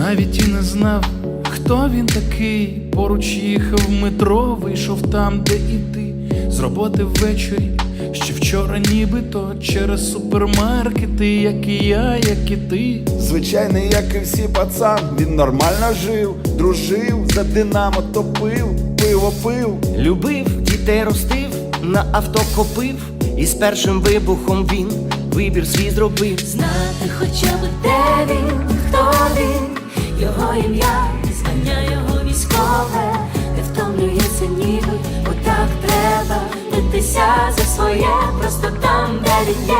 навіть і не знав, хто він такий. Поруч їхав в метро, вийшов там, де і ти. З роботи ввечері, ще вчора, нібито через супермаркети, як і я, як і ти. Звичайний, як і всі пацан, він нормально жив, дружив, за динамо топив, пиво пив. Любив, дітей ростив, на авто копив, і з першим вибухом він вибір свій зробив. Знати хоча б де він, хто він, його ім'я, звання його військове, не втомлюється ніби, бо так треба битися за своє, просто там, де він є.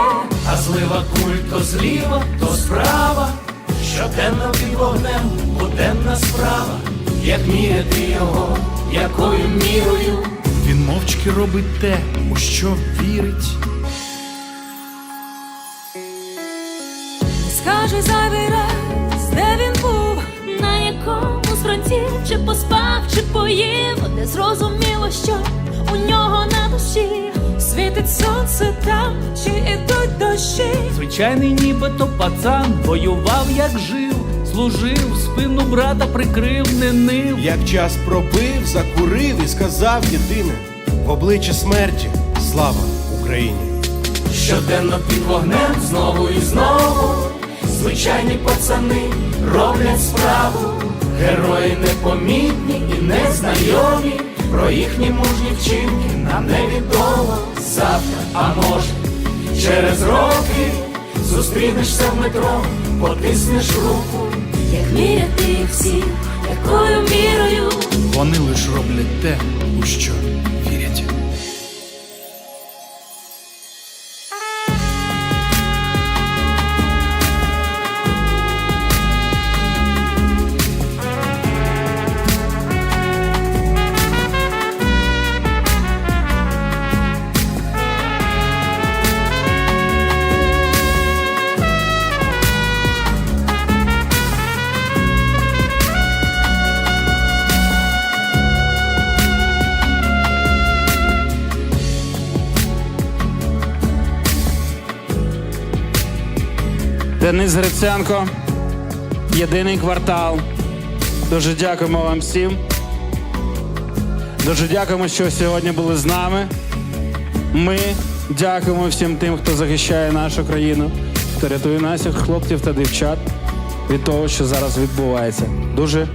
А злива куль то зліва, то справа. Щоденно під вогнем, буденна справа. Як міряти його, якою мірою. Він мовчки робить те, у що вірить. Скаже зайвий чи поспав, чи поїв, не зрозуміло, що у нього на душі світить сонце там, чи ідуть дощі. Звичайний нібито пацан воював як жив, служив, спину брата прикрив, не нив. Як час пробив, закурив і сказав єдине в обличчя смерті слава Україні. Щоденно під вогнем знову і знову. Звичайні пацани роблять справу. Герої непомітні і незнайомі. Про їхні мужні вчинки нам невідомо завтра, а може, через роки зустрінешся в метро, потиснеш руку. Як міряти їх всіх, якою мірою Вони лиш роблять те, у що вірять. Денис Гриценко, єдиний квартал. Дуже дякуємо вам всім. Дуже дякуємо, що сьогодні були з нами. Ми дякуємо всім тим, хто захищає нашу країну, хто рятує наших хлопців та дівчат від того, що зараз відбувається. Дуже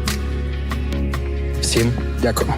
всім дякуємо.